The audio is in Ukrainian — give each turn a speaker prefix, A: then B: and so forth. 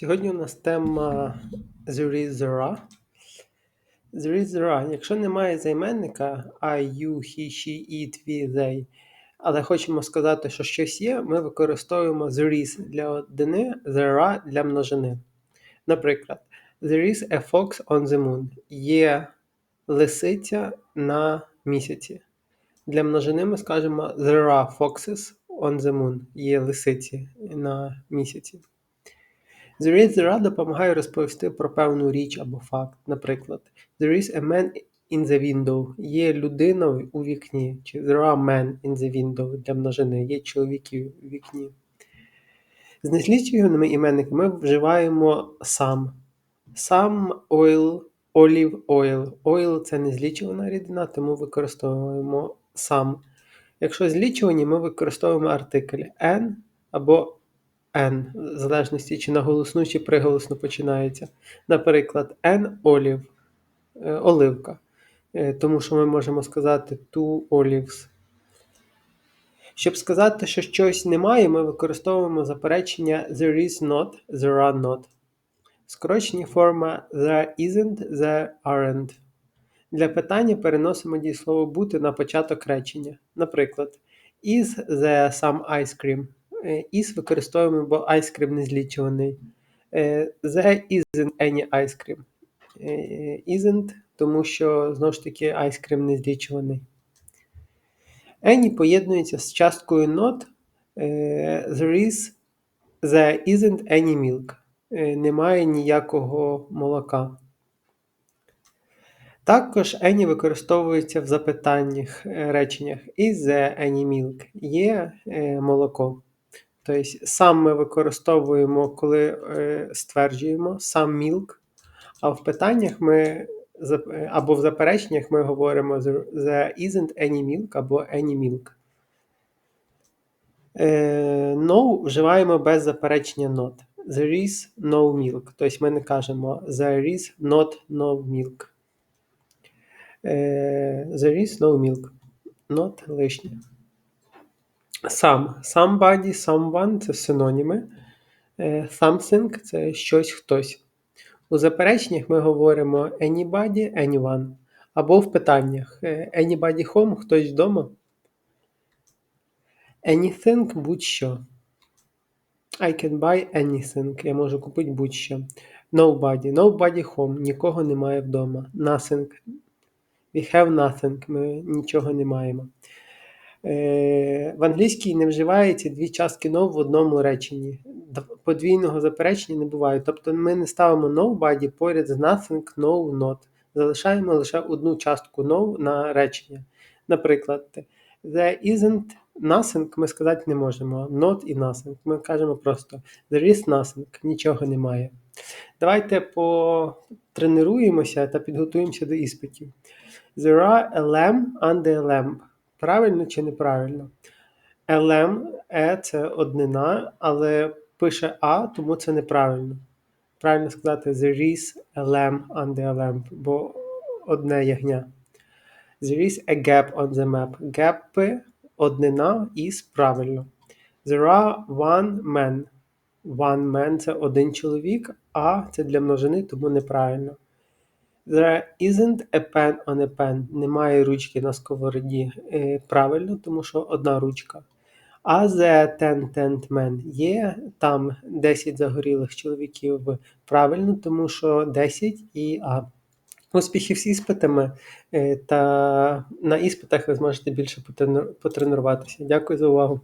A: Сьогодні у нас тема There is there. There is. Якщо немає займенника I, you, he, she, it, we, they, але хочемо сказати, що щось є, ми використовуємо there is для однини, there are для множини. Наприклад, There is a fox on the moon. Є лисиця на місяці. Для множини ми скажемо There are foxes on the moon. Є лисиці на місяці. There is there допомагає розповісти про певну річ або факт. Наприклад, There is a man in the window. Є людина у вікні. Чи There are men in the window для множини. Є чоловіки у вікні. З незлічуваними іменниками ми вживаємо сам. Сам oil, olive oil. Oil – це незлічувана рідина, тому використовуємо сам. Якщо злічувані, ми використовуємо артикль n або n, в залежності чи на голосну, чи приголосно починається. Наприклад, n olive е, оливка. Е, Тому що ми можемо сказати two olives. Щоб сказати, що щось немає, ми використовуємо заперечення there is not, there are not. Скорочені форма there isn't, there aren't. Для питання переносимо дієслово бути на початок речення. Наприклад, is there some ice cream? Е, Is використовуємо, бо ice cream не злічуваний. Е, There isn't any ice cream. Е, Isn't, тому що знову ж таки ice cream не злічуваний. Any поєднується з часткою not. Е, There is, there isn't any milk. Е, Немає ніякого молока. Також any використовується в запитаннях е, реченнях Is there any milk? Є е, молоко. Тобто сам ми використовуємо, коли е, стверджуємо сам milk, а в питаннях ми е, або в запереченнях ми говоримо there isn't any milk або any milk. Е, no вживаємо без заперечення not. There is no milk. Тобто ми не кажемо there is not no milk. There is no milk. Not лишнє. Сам. Somebody, someone це синоніми. Е, Something це щось хтось. У запереченнях ми говоримо anybody, anyone. Або в питаннях е, anybody home, хтось вдома. Anything будь-що. I can buy anything. Я можу купити будь-що. Nobody. Nobody home. Нікого немає вдома. Nothing. We have nothing. Ми нічого не маємо. Е, В англійській не вживається дві частки no в одному реченні. Подвійного заперечення не буває. Тобто ми не ставимо nobody поряд з nothing, no, not. Залишаємо лише одну частку no на речення. Наприклад, there isn't nothing ми сказати не можемо. Not і nothing. Ми кажемо просто there is nothing, нічого немає. Давайте потренуємося та підготуємося до іспитів. There are a lamb under a lamp. Правильно чи неправильно? Lamb е це однина, але пише А, тому це неправильно. Правильно сказати there is lamb under a lamp, бо одне ягня. There is a gap on the map. Gap однина із правильно. There are one man. One man це один чоловік, а це для множини, тому неправильно. There isn't a pen on a pen. Немає ручки на сковороді. Е, правильно, тому що одна ручка. А the ten tent men є там 10 загорілих чоловіків. Правильно, тому що 10 і А. Успіхів з іспитами. е, Та на іспитах ви зможете більше потренуватися. Дякую за увагу.